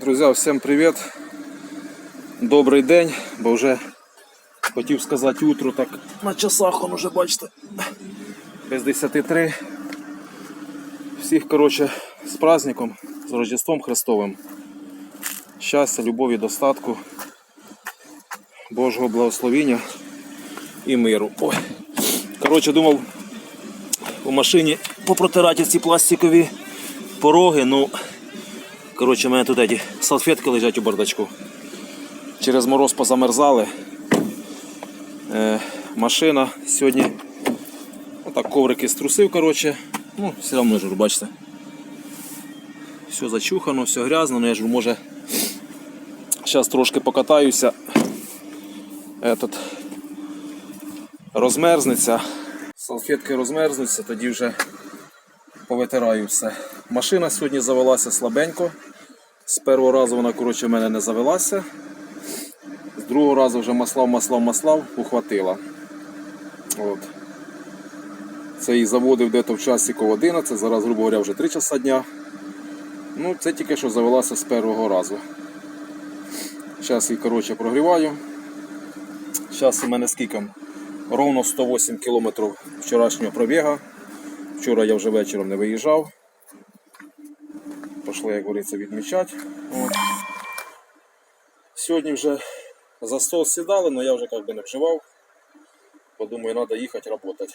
Друзі, всім привіт. Добрий день, бо вже хотів сказати утро, так на часах он уже бачите. Без 10.3. Всіх, коротше, з праздником, з Рождеством Христовим. Щастя, любові, достатку, Божого благословіння і миру. Ой. Коротше, думав у машині попротирати ці пластикові пороги, ну. Коротше, у мене тут ці салфетки лежать у бардачку. Через мороз позамерзали. Е, машина сьогодні. Отак коврики струсив, коротше. Ну, все одно ж, бачите. Все зачухано, все грязно, ну я ж може. Зараз трошки покатаюся. Этот розмерзнеться. Салфетки розмерзнуться, тоді вже повитираю все. Машина сьогодні завелася слабенько. З першого разу вона коротше, в мене не завелася. З другого разу вже маслав, маслав, маслав, ухватила. От. Це її заводив десь в часиків 11, зараз, грубо говоря, вже 3 часа дня. Ну, це тільки що завелася з першого разу. Зараз її коротше, прогріваю. Зараз у мене скільки? Ровно 108 км вчорашнього пробіга. Вчора я вже вечором не виїжджав. Пішли, як говориться, відмічати. От. Сьогодні вже за стол сідали, але я вже як би не вживав. Подумаю, треба їхати працювати.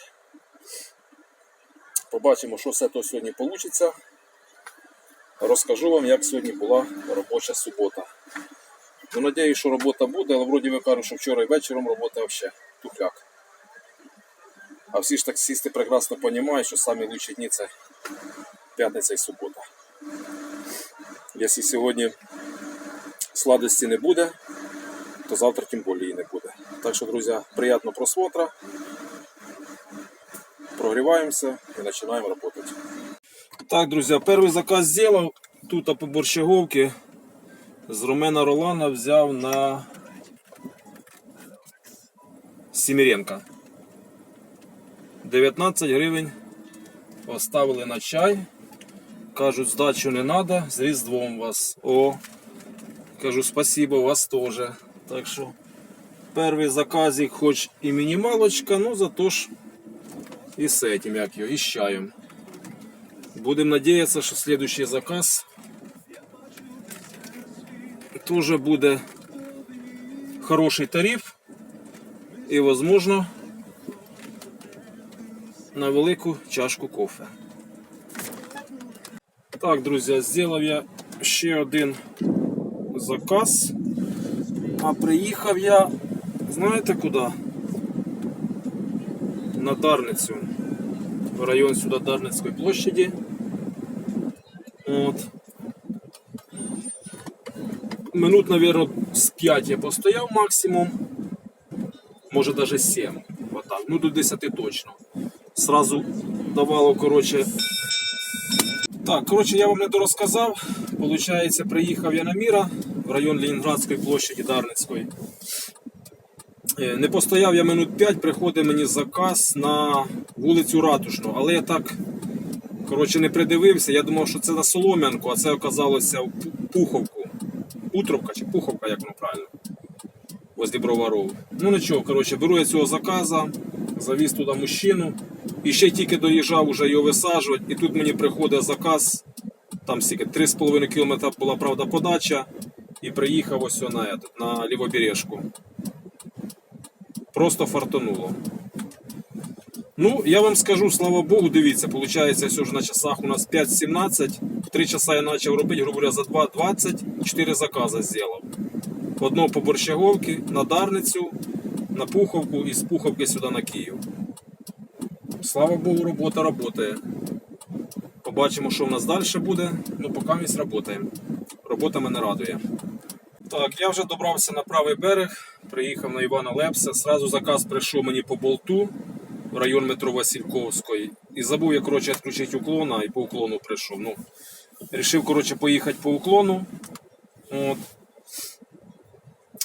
Побачимо, що все то сьогодні вийде. Розкажу вам, як сьогодні була робоча субота. Ну, Надіюсь, що робота буде, але вроді ви кажуть, що вчора і вечором робота взагалі тухляк. А всі ж таксисти прекрасно розуміють, що самі лучші дні це п'ятниця і субота. Якщо сьогодні сладості не буде, то завтра тим більше і не буде. Так що, друзі, приємного просмотра. Прогріваємося і починаємо працювати. Так, друзі, перший заказ зробив. Тут по борщаговці з Ромена Ролана взяв на Сіміренка. 19 гривень поставили на чай. Кажуть, здачу не треба, з Різдвом вас. О, кажу, спасибо, вас теж. Так що перший заказик, хоч і мінімалочка, ну зато ж і з этим, як його, і з чаєм. Будемо надіятися, що следующий заказ теж буде хороший тариф і, возможно, на велику чашку кофе. Так, друзі, зробив я ще один заказ. А приїхав я, знаєте куди? На Дарницю. В район сюди Дарницької площаді. От. Минут, мабуть, з 5 я постояв максимум. Може навіть 7. Отак. Ну до 10 точно. Сразу давало, коротше. Так, коротше, я вам не дорозказав. Получається, приїхав я на Міра в район Ленінградської площаді Дарницької. Е, Не постояв я минут 5, приходить мені заказ на вулицю Ратушну, але я так коротше, не придивився. Я думав, що це на Солом'янку, а це оказалося в Пуховку. Утровка чи Пуховка, як воно правильно. Возле Броваров. Ну нічого, коротше, беру я цього заказа, завіз туди мужчину. І ще тільки доїжджав уже його висаджувати, і тут мені приходить заказ. Там стільки 3,5 км була правда подача. І приїхав ось на, этот, на лівобережку. Просто фартануло. Ну, я вам скажу, слава Богу, дивіться, виходить, ось вже на часах у нас 5.17. В 3 часа я почав робити, грубо говоря, за 2.20 4 закази зробив. Одного по Борщаговці, на Дарницю, на Пуховку і з Пуховки сюди на Київ. Слава Богу, робота працює. Побачимо, що в нас далі буде. Ну, поки ми працюємо. Робота мене радує. Так, я вже добрався на правий берег, приїхав на Івана Лепса. Сразу заказ прийшов мені по болту в район метро Васильковської. І забув я коротше, відключити уклона і по уклону прийшов. Ну, Рішив коротше, поїхати по уклону. От.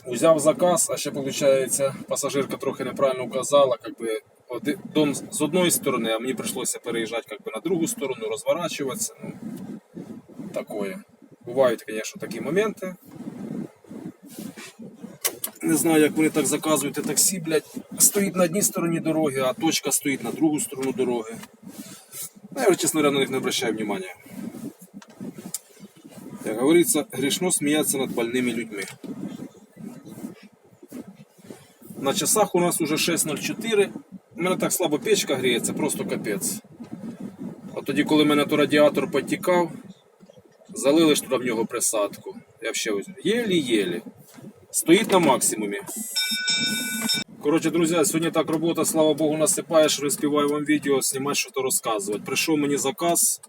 Взяв заказ, а ще виходить, пасажирка трохи неправильно указала, как би, оди- дом з одної сторони, а мені прийшлося переїжджати как би, на другу сторону, розворачуватися. Ну, такое. Бувають, звісно, такі моменти. Не знаю, як вони так заказують, таксі, блядь, стоїть на одній стороні дороги, а точка стоїть на другу сторону дороги. Ну, я, чесно говоря, на них не обращаю внимания. Як говориться, грішно сміятися над больними людьми. На часах у нас уже 6.04. У мене так слабо печка гріється, просто капець. А тоді, коли в мене то радіатор потікав, залили ж туди в нього присадку. Я ще єлі-єлі. Стоїть на максимумі. Коротше, друзі, сьогодні так робота, слава Богу, насипає, що розпіваю вам відео, знімати, що то розказувати. Прийшов мені заказ.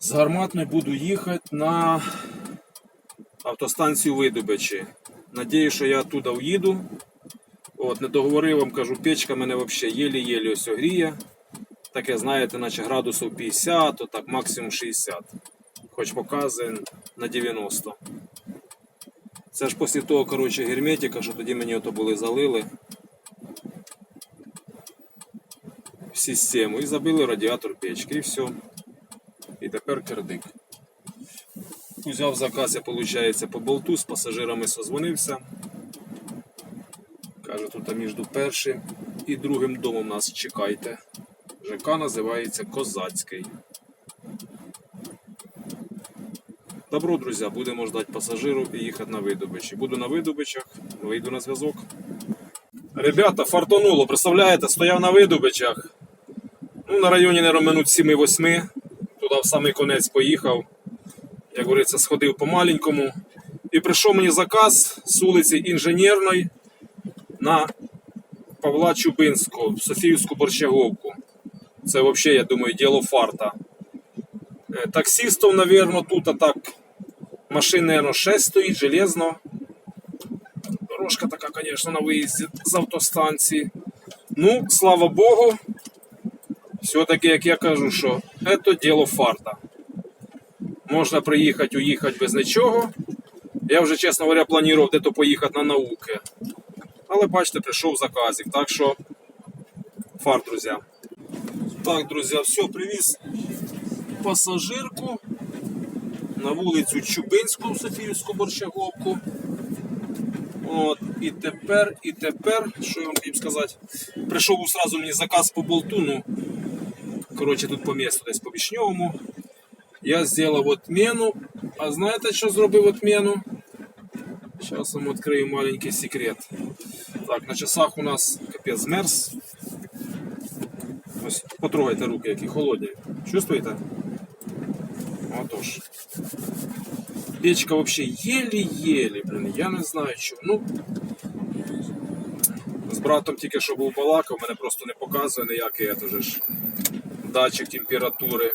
З гарматної буду їхати на автостанцію Видобичі. Надію, що я оттуда уїду. От, не договорив вам, кажу, печка мене взагалі єлі-єлі ось гріє. Таке, знаєте, наче градусів 50, то так максимум 60. Хоч показує на 90. Це ж після того, коротше, герметика, що тоді мені ото були залили. В систему і забили радіатор печки, і все. І тепер кирдик. Узяв заказ, я, виходить, по болту, з пасажирами созвонився. Тут між першим і другим домом нас чекайте. ЖК називається Козацький. Добро, друзі, будемо ждати пасажиру і їхати на видобичі. Буду на видобичах, вийду на зв'язок. Ребята, фартонуло, представляєте, стояв на видобичах. Ну, на районі не минут 7-8. Туди в самий конець поїхав. Як говориться, сходив по маленькому. І прийшов мені заказ з вулиці Інженерної на Павла Чубинського Софіївську Борщаговку. Це взагалі, я думаю, діло фарта. Е, Таксистов, наверное, тут а так машин, наверное, 6 стоїть, железно. Дорожка така, конечно, на виїзді з автостанції. Ну, слава Богу, все-таки, як я кажу, що це діло фарта. Можна приїхати, уїхати без нічого. Я вже, чесно говоря, планував десь поїхати на науки. Але бачите, прийшов заказик. Так що фарт, друзі. Так, друзі, все, привіз пасажирку на вулицю Чубинську Софіївську борщаговку. От, і тепер, і тепер, що я вам хотів сказати, прийшов сразу мені заказ по болту, ну, коротше, тут по місту десь по Вишньовому. Я зробив отмену. А знаєте, що зробив отмену? Зараз вам відкрию маленький секрет. Так, на часах у нас капець змерз. Ось потрогайте руки, які холодні. Чувствуєте? Отож. Печка вообще еле-еле, блин, я не знаю що. Ну, з братом тільки що був балакав, мене просто не показує ніякий это ж, датчик температури.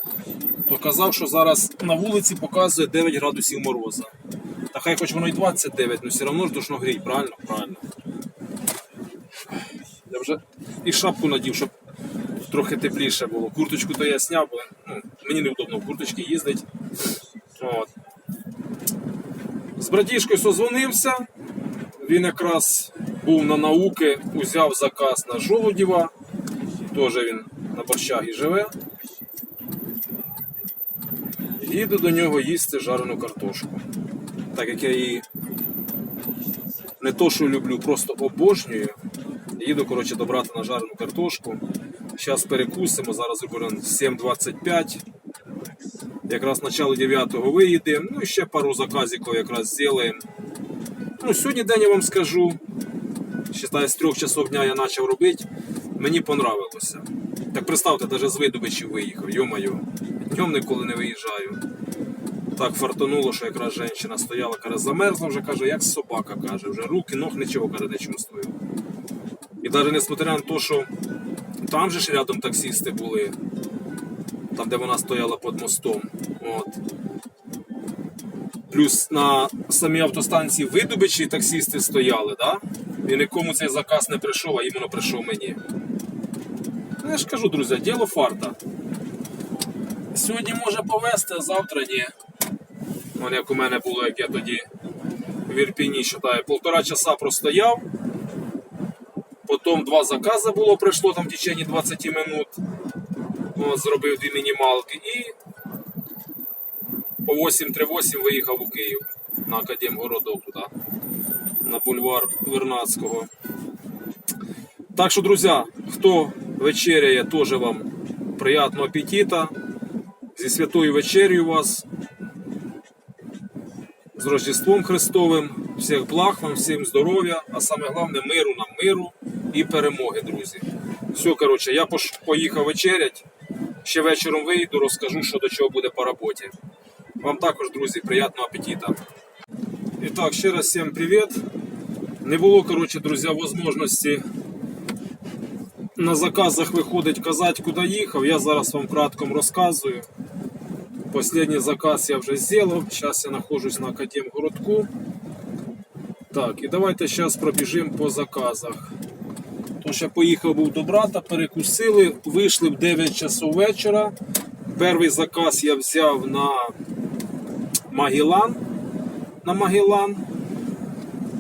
То казав, що зараз на вулиці показує 9 градусів мороза. Та хай хоч воно і 29, але все одно ж душно грій, правильно? Правильно. Вже і шапку надів, щоб трохи тепліше було. Курточку то я сняв, бо ну, мені неудобно в курточці їздить. От. З братішкою созвонився. Він якраз був на науки, узяв заказ на Жолудєва. Теж він на борщагі живе. Їду до нього їсти жарену картошку. Так як я її не то, що люблю, просто обожнюю. Їду, коротше, добрати на жарену картошку. Зараз перекусимо, зараз зробимо 7.25. Якраз начало 9-го виїдемо. Ну і ще пару заказиків якраз зробимо. Ну, сьогодні день я вам скажу. Считаю, з трьох часов дня я почав робити. Мені понравилося. Так представте, навіть з видобичів виїхав, йо-моє. Днем ніколи не виїжджаю. Так фартануло, що якраз жінка стояла, каже, замерзла вже, каже, як собака, каже, вже руки, ног, нічого каже, не чувствую. І навіть несмотря на те, що там же ж рядом таксисти були, там, де вона стояла під мостом. От. Плюс на самій автостанції видобичі таксисти стояли, да? і нікому цей заказ не прийшов, а іменно прийшов мені. Ну, Я ж кажу, друзі, діло фарта. Сьогодні може повезти, а завтра ні. Вон як у мене було, як я тоді в Ірпіні читаю, полтора часа простояв. Потім два закази було, прийшло там в течение 20 минут. От, зробив дві мінімалки і по 838 виїхав у Київ на Академгородок туди, на бульвар Вернадського. Так що, друзі, хто вечеряє, теж вам приятного апетита. Зі святою вечерю вас. З Рождеством Христовим. Всіх благ вам, всім здоров'я, а саме головне миру нам миру і перемоги, друзі. Все, коротше, я поїхав вечерять. Ще вечором вийду, розкажу, що до чого буде по роботі. Вам також, друзі, приятного апетита. І так, ще раз всім привіт. Не було, коротше, друзі, можливості на заказах виходить казати, куди їхав. Я зараз вам кратком розказую. Последний заказ я вже зробив. Зараз я знаходжусь на Академгородку. Так, і давайте зараз пробіжимо по заказах. Тож я поїхав був до брата, перекусили, вийшли в 9 часов вечора. Перший заказ я взяв на Магілан. На Магілан.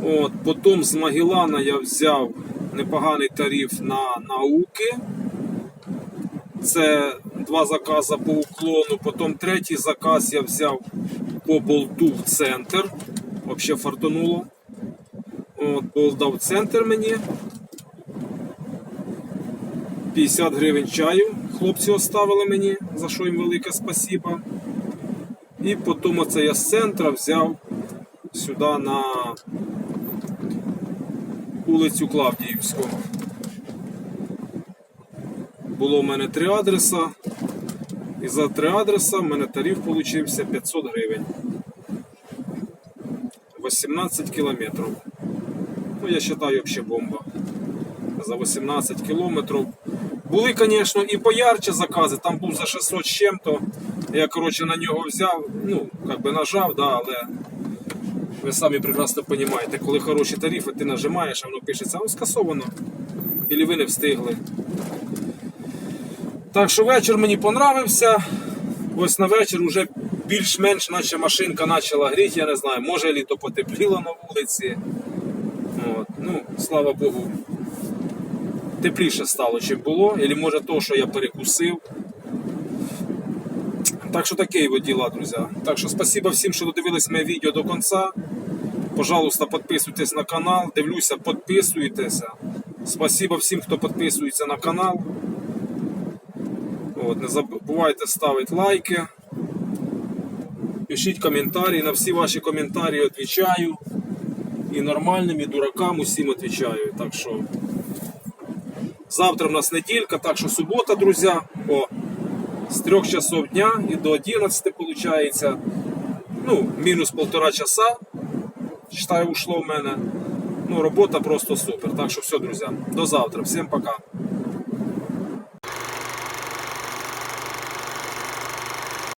От, потім з Магілана я взяв непоганий тариф на науки. Це два закази по уклону. Потім третій заказ я взяв по болту в центр. Взагалі фартануло. От, болт дав центр мені. 50 гривень чаю. Хлопці оставили мені, за що їм велике спасибо. І потім оце я з центра взяв сюди на вулицю Клавдіївську. Було в мене три адреса. І за три адреса в мене тариф получився 500 гривень. 18 кілометрів. Ну, я вважаю, взагалі бомба. За 18 кілометрів. Були, звісно, і поярче закази, там був за 600 з чим-то. Я, коротше, на нього взяв, ну, як би нажав, да, але ви самі прекрасно розумієте, коли хороші тарифи, ти нажимаєш, а воно пишеться, ну скасовано. Ілі ви не встигли. Так що вечір мені понравився. Ось на вечір вже більш-менш наче машинка почала гріти, я не знаю, може літо потепліло на вулиці. От. Ну, слава Богу, тепліше стало, чим було. Або може то, що я перекусив. Так що таке от діла, друзі. Так що спасибо всім, що додивились моє відео до кінця. Пожалуйста, підписуйтесь на канал. Дивлюся, підписуйтеся. Спасибо всім, хто підписується на канал. От, не забувайте ставити лайки. Пишіть коментарі. На всі ваші коментарі відповідаю. І нормальним, і дуракам усім відповідаю. Так що завтра в нас неділька, так що субота, друзі. О, з 3 часов дня і до 11 виходить. Ну, мінус полтора часа. Считаю, ушло в мене. Ну, робота просто супер. Так що все, друзі. До завтра. Всім пока.